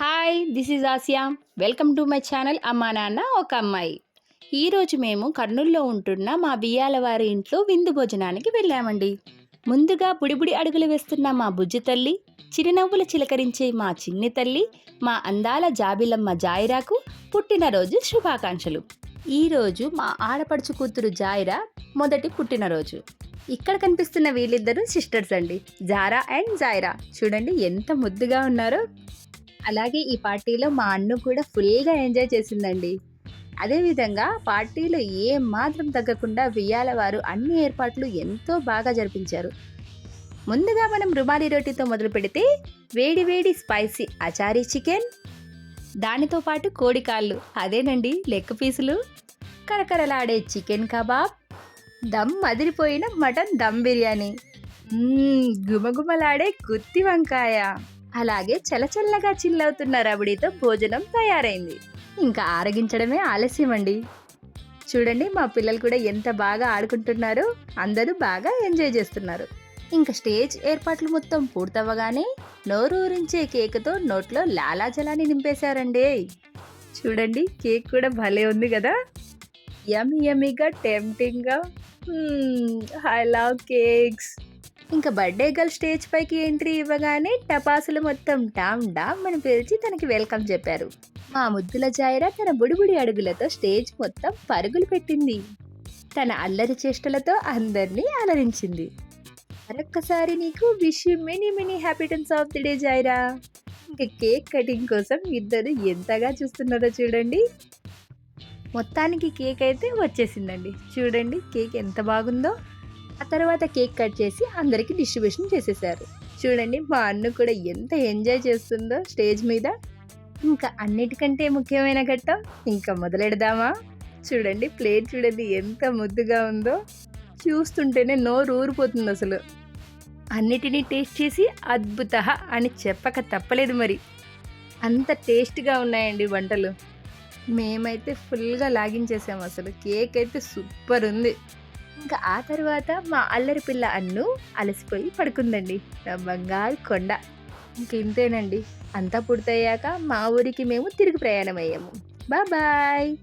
Hi this is Asiya welcome to my channel అమ్మా నాన్న ఒక అమ్మాయి. ఈరోజు మేము కర్నూల్లో ఉంటున్న మా బియ్యాల వారి ఇంట్లో విందు భోజనానికి వెళ్ళామండి. ముందుగా బుడిబుడి అడుగులు వేస్తున్న మా బుజ్జి తల్లి చిరునవ్వులు చిలకరించే మా చిన్ని తల్లి మా అందాల జాబిలమ్మ జాయిరాకు పుట్టినరోజు శుభాకాంక్షలు. ఈరోజు మా ఆడపడుచు కూతురు జాయిరా మొదటి పుట్టినరోజు. ఇక్కడ కనిపిస్తున్న వీళ్ళిద్దరూ సిస్టర్స్ అండి జారా అండ్ జాయిరా. చూడండి ఎంత ముద్దుగా ఉన్నారో. అలాగే ఈ పార్టీలో మా అన్ను కూడా ఫుల్గా ఎంజాయ్ చేసిందండి. అదేవిధంగా పార్టీలో ఏ మాత్రం తగ్గకుండా వియ్యాల వారు అన్ని ఏర్పాట్లు ఎంతో బాగా జరిపించారు. ముందుగా మనం రుమాలి రోటీతో మొదలు పెడితే వేడి వేడి స్పైసీ అచారీ చికెన్ దానితో పాటు కోడి కాళ్ళు అదేనండి లెగ్ పీసులు కరకరలాడే చికెన్ కబాబ్ దమ్ అదిరిపోయిన మటన్ దమ్ బిర్యానీ. గుమగుమలాడే గుత్తి వంకాయ. అలాగే చలచల్లగా చిల్లవుతున్న రబడితో భోజనం తయారైంది. ఇంకా ఆరగించడమే ఆలస్యం అండి చూడండి మా పిల్లలు కూడా ఎంత బాగా ఆడుకుంటున్నారో అందరూ బాగా ఎంజాయ్ చేస్తున్నారు. ఇంకా స్టేజ్ ఏర్పాట్లు మొత్తం పూర్తవగానే నోరూరించే కేకుతో నోట్లో లాలాజలాన్ని నింపేశారండి. చూడండి కేక్ కూడా భలే ఉంది కదా. ఎమ్ ఎమిగా టెంప్టింగ్గా ఐ లవ్ కేక్స్ ఇంకా బర్త్డే గర్ల్ స్టేజ్ పైకి ఎంట్రీ ఇవ్వగానే టపాసులు మొత్తం డామ్ డామ్ అని పిలిచి తనకి వెల్కమ్ చెప్పారు. మా ముద్దుల జాయిరా తన బుడిబుడి అడుగులతో స్టేజ్ మొత్తం పరుగులు పెట్టింది. తన అల్లరి చేష్టలతో అందరినీ అలరించింది. మరొక్కసారి నీకు wish many many happy returns of the day Zaira. ఇంకా కేక్ కటింగ్ కోసం ఇద్దరు ఎంతగా చూస్తున్నారో చూడండి. మొత్తానికి కేక్ అయితే వచ్చేసిందండి. చూడండి కేక్ ఎంత బాగుందో. ఆ తర్వాత కేక్ కట్ చేసి అందరికీ డిస్ట్రిబ్యూషన్ చేసేసారు. చూడండి మా అన్న కూడా ఎంత ఎంజాయ్ చేస్తుందో స్టేజ్ మీద. ఇంకా అన్నిటికంటే ముఖ్యమైన ఘట్టం ఇంకా మొదలెడదామా? చూడండి ప్లేట్ చూడండి ఎంత ముద్దుగా ఉందో. చూస్తుంటేనే నోరు ఊరిపోతుంది అసలు. అన్నిటినీ టేస్ట్ చేసి అద్భుత అని చెప్పక తప్పలేదు మరి. అంత టేస్ట్గా ఉన్నాయండి వంటలు. మేమైతే ఫుల్గా లాగించేసాము అసలు. కేక్ అయితే సూపర్ ఉంది. ఇంకా ఆ తర్వాత మా అల్లరి పిల్ల అన్ను అలసిపోయి పడుకుందండి. నా బంగారు కొండ. ఇంక ఇంతేనండి అంతా పూర్తయ్యాక మా ఊరికి మేము తిరిగి ప్రయాణం అయ్యాము బాయ్.